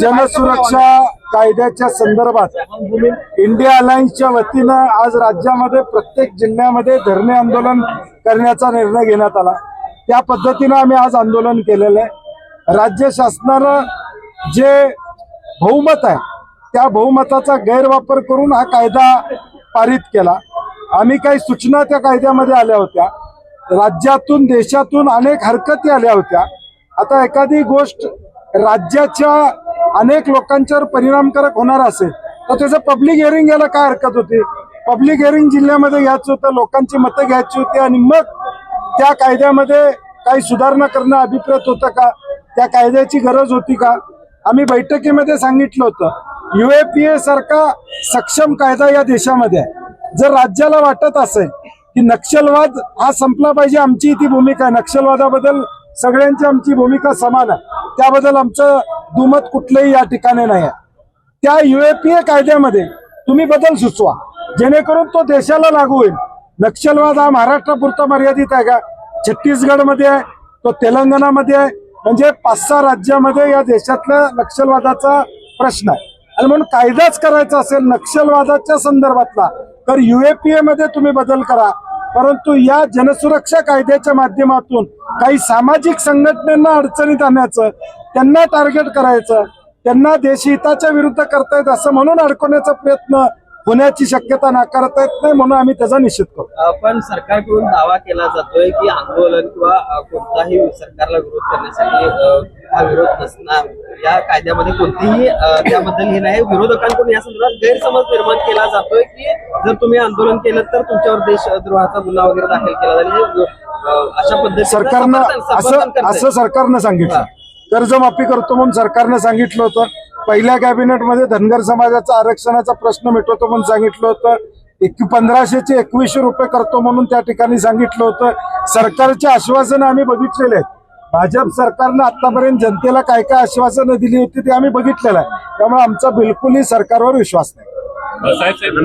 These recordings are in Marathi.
जनसुरक्षा कायद्याच्या संदर्भात इंडिया अलायन्सच्या वतीनं आज राज्यामध्ये प्रत्येक जिल्ह्यामध्ये धरणे आंदोलन करण्याचा निर्णय घेण्यात आला. त्या पद्धतीनं आम्ही आज आंदोलन केलेलं आहे. राज्य शासनानं जे बहुमत आहे त्या बहुमताचा गैरवापर करून हा कायदा पारित केला. आम्ही काही सूचना त्या कायद्यामध्ये आल्या होत्या. राज्यातून देशातून अनेक हरकती आल्या होत्या. आता एखादी गोष्ट राज्याच्या अनेक लोकांच्यावर परिणामकारक होणार असेल. तर त्याचं पब्लिक हिअरिंग घ्यायला काय हरकत होती? पब्लिक हिअरिंग जिल्ह्यामध्ये घ्यायचं होतं लोकांची मतं घ्यायची होती आणि मग त्या कायद्यामध्ये काही सुधारणा करणं अभिप्रेत होतं का? त्या कायद्याची गरज होती का? आम्ही बैठकीमध्ये सांगितलं होतं. युएपीए सारखा सक्षम कायदा या देशामध्ये आहे. जर राज्याला वाटत असेल की नक्षलवाद हा संपला पाहिजे आमची ती भूमिका आहे. नक्षलवादाबद्दल सगळ्यांची आमची भूमिका समान आहे. त्याबद्दल आमचं दुमत कुठलंही या ठिकाणी नाही आहे त्या युएपीए कायद्यामध्ये तुम्ही बदल सुचवा. जेणेकरून तो देशाला लागू होईल. नक्षलवाद हा महाराष्ट्रापुरता मर्यादित आहे का? छत्तीसगडमध्ये आहे तो तेलंगणामध्ये आहे. म्हणजे पाच सहा राज्यामध्ये या देशातल्या नक्षलवादाचा प्रश्न आहे. आणि म्हणून कायदाच करायचा असेल नक्षलवादाच्या संदर्भातला तर युएपीए मध्ये तुम्ही बदल करा. परंतु या जनसुरक्षा कायद्याच्या माध्यमातून काही सामाजिक संघटनांना अडचणीत आणायचं त्यांना टार्गेट करायचं त्यांना देशहिताच्या विरुद्ध करतायत असं म्हणून अडकवण्याचा प्रयत्न होण्याची शक्यता नाकारता येत नाही म्हणून आम्ही त्याचा निषेध करतो. पण सरकारकडून दावा केला जातोय की आंदोलन किंवा कोणताही सरकारला विरोध करण्यासाठी हा विरोध नसणार. या कायद्यामध्ये कोणतीही त्याबद्दल हे नाही. विरोधकांकडून या संदर्भात गैरसमज निर्माण केला जातोय की जर तुम्ही आंदोलन केलं तर तुमच्यावर देशद्रोहाचा गुन्हा वगैरे दाखल केला जाईल. अशा पद्धतीनं सरकारनं असं. असं सरकारनं सांगितलं. कर्जमाफी करतो म्हणून सरकारनं सांगितलं होतं. पहिल्या कॅबिनेटमध्ये धनगर समाजाचा आरक्षणाचा प्रश्न मिटवतो म्हणून सांगितलं होतं. एक पंधराशेचे एकवीसशे रुपये करतो म्हणून त्या ठिकाणी सांगितलं होतं. सरकारचे आश्वासनं आम्ही बघितलेले आहेत. भाजप सरकारनं आतापर्यंत जनतेला काय काय आश्वासनं दिली होती ते आम्ही बघितलेलं आहे. त्यामुळे आमचा बिलकुलही सरकारवर विश्वास नाही. साहेब साहेब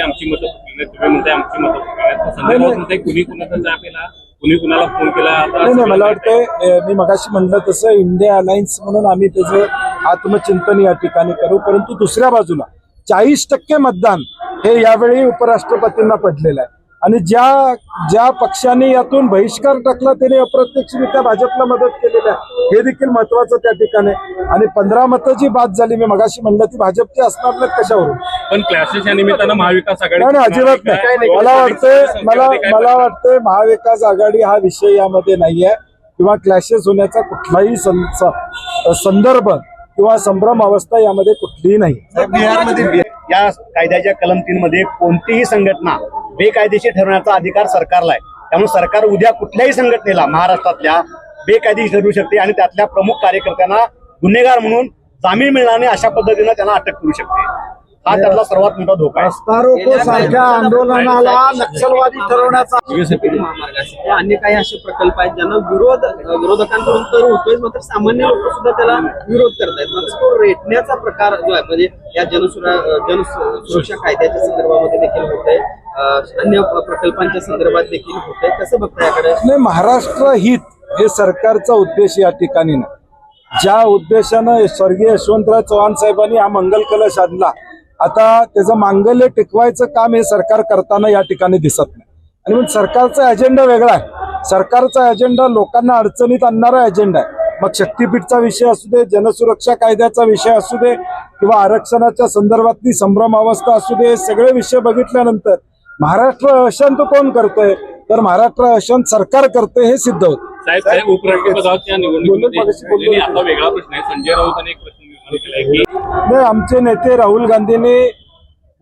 आमची मतं तुम्ही आमची मतं संदर्भात कुणी कुणाचा जाब केला कुणी कुणाला फोन केला नाही नाही मला वाटतंय मी मगाशी म्हणलं तसं इंडिया अलायन्स म्हणून आम्ही त्याचं आत्मचिंतन या ठिकाणी करू परंतु दुसऱ्या बाजूला चाळीस टक्के मतदान हे यावेळी उपराष्ट्रपतींना पडलेलं आहे आणि ज्या ज्या पक्षाने यातून बहिष्कार टाकला त्याने अप्रत्यक्षरित्या भाजपला मदत केलेली आहे. हे देखील महत्वाचं त्या ठिकाणी. आणि पंधरा मतं जी बाद झाली मी मगाशी म्हणलं ती भाजपची असणार नाहीत कशावरून? पण क्लॅसेस या निमित्तानं महाविकास आघाडी नाही नाही, अजिबात नाही. मला वाटतंय मला मला वाटतंय महाविकास आघाडी हा विषय यामध्ये नाहीये. किंवा क्लॅशेस होण्याचा कुठलाही संदर्भ किंवा संभ्रम अवस्था यामध्ये कुठलीही नाही. बिहारमध्ये या कायद्याच्या कलम तीन मध्ये कोणतीही संघटना बेकायदेशीर ठरवण्याचा अधिकार सरकारला आहे. त्यामुळे सरकार उद्या कुठल्याही संघटनेला महाराष्ट्रातल्या बेकायदेशीर ठरवू शकते आणि त्यातल्या प्रमुख कार्यकर्त्यांना गुन्हेगार म्हणून जामीन मिळणार नाही अशा पद्धतीनं त्यांना अटक करू शकते. हा त्यातला सर्वात मोठा धोका आहे. सारख्या आंदोलनाला नक्षलवादी ठरवण्याचा. अन्य काही असे प्रकल्प आहेत ज्यांना विरोध विरोधकांकडून तर होतोय मात्र सामान्य लोक सुद्धा त्याला विरोध करतायत. मात्र तो रेटण्याचा प्रकार जो आहे म्हणजे या जनसुरा जनसुरक्षा कायद्याच्या संदर्भामध्ये देखील होत आहे अन्य प्रकल्पांच्या संदर्भात देखील होत आहे कसं बघता याकडे? नाही महाराष्ट्र हित हे सरकारचा उद्देश या ठिकाणी नाही. ज्या उद्देशानं स्वर्गीय यशवंतराव चव्हाण साहेबांनी हा मंगल कलश आणला आता त्याचं मांगल्य टिकवायचं काम हे सरकार करताना या ठिकाणी दिसत नाही. आणि मग सरकारचा अजेंडा वेगळा आहे. सरकारचा अजेंडा लोकांना अडचणीत आणणारा अजेंडा आहे. मग शक्तीपीठचा विषय असू दे जनसुरक्षा कायद्याचा विषय असू दे किंवा आरक्षणाच्या संदर्भातली संभ्रम अवस्था असू दे हे सगळे विषय बघितल्यानंतर महाराष्ट्र अशांत कोण करतोय? तर महाराष्ट्र अशांत सरकार करतंय हे सिद्ध होतं. साहेब उपराष्ट्रपदाच्या निवडणुकीमध्ये आता वेगळा प्रश्न आहे. संजय राऊतांनी एक प्रश्न निर्माण केलाय की नाही आमचे नेते राहुल गांधींनी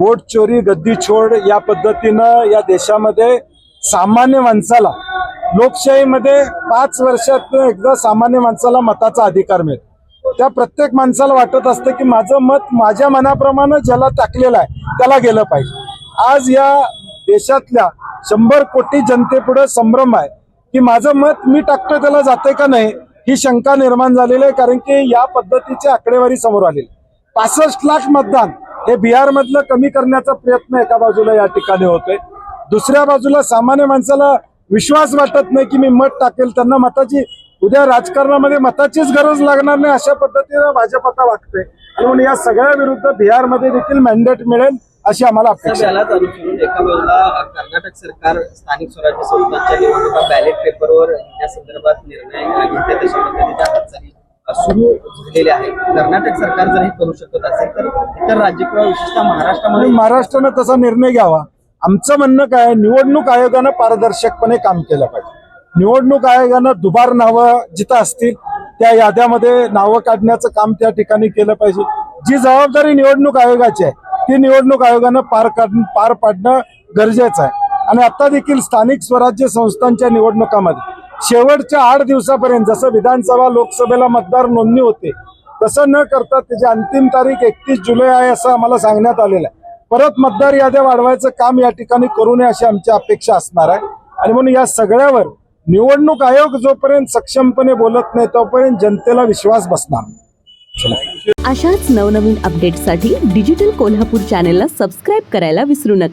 वोट चोरी गद्दी छोड या पद्धतीनं या देशामध्ये सामान्य माणसाला लोकशाहीमध्ये पाच वर्षात एकदा सामान्य माणसाला मताचा अधिकार मिळतो त्या प्रत्येक माणसाला वाटत असतं की माझं मत माझ्या मनाप्रमाणे ज्याला टाकलेलं आहे त्याला गेलं पाहिजे आज या देशातल्या शंभर कोटी जनतेपुढे संभ्रम आहे की माझं मत मी टाकतोय त्याला जाते का नाही ही शंका निर्माण झालेली आहे कारण की या पद्धतीची आकडेवारी समोर आलेली आहे. पासष्ट लाख मतदान हे बिहारमधलं कमी करण्याचा प्रयत्न एका बाजूला या ठिकाणी होतोय. दुसऱ्या बाजूला सामान्य माणसाला विश्वास वाटत नाही की मी मत टाकेल. त्यांना मताची उद्या राजकारणामध्ये मताचीच गरज लागणार नाही अशा पद्धतीनं भाजप आता वागते आणि म्हणून या सगळ्या विरुद्ध बिहारमध्ये देखील मॅन्डेट मिळेल अशी आम्हाला अपेक्षा एका बाजूला कर्नाटक सरकार स्थानिक स्वराज्य संस्थांच्या निवडणुका बॅलेट पेपरवर या संदर्भात निर्णय घेते तशा पद्धतीच्या हालचाली सुरू झालेले आहे. कर्नाटक सरकार जर हे करू शकत असेल तर इतर राज्य किंवा विशेषतः महाराष्ट्रामध्ये महाराष्ट्रानं तसा निर्णय घ्यावा. आमचं म्हणणं काय आहे, निवडणूक आयोगानं पारदर्शकपणे काम केलं पाहिजे. निवडणूक आयोगानं दुबार नावं जिथं असतील त्या याद्यामध्ये नावं काढण्याचं काम त्या ठिकाणी केलं पाहिजे. जी जबाबदारी निवडणूक आयोगाची आहे ती निवडणूक आयोगानं पार काढ पार पाडणं गरजेचं आहे. आणि आता देखील स्थानिक स्वराज्य संस्थांच्या निवडणुकामध्ये शेवटच्या आठ दिवसापर्यंत जसं विधानसभा लोकसभेला मतदार नोंदणी होते तसं न करता त्याची अंतिम तारीख एकतीस जुलै आहे असं आम्हाला सांगण्यात आलेलं आहे. परत मतदार याद्या वाढवायचं काम या ठिकाणी करू नये अशी आमची अपेक्षा असणार आहे. आणि म्हणून या सगळ्यावर निवडणूक आयोग जोपर्यंत सक्षमपणे बोलत नाही तोपर्यंत जनतेला विश्वास बसणार अशाच नवनवीन अपडेटसाठी डिजिटल कोल्हापूर चॅनेलला सबस्क्राईब करायला विसरू नका.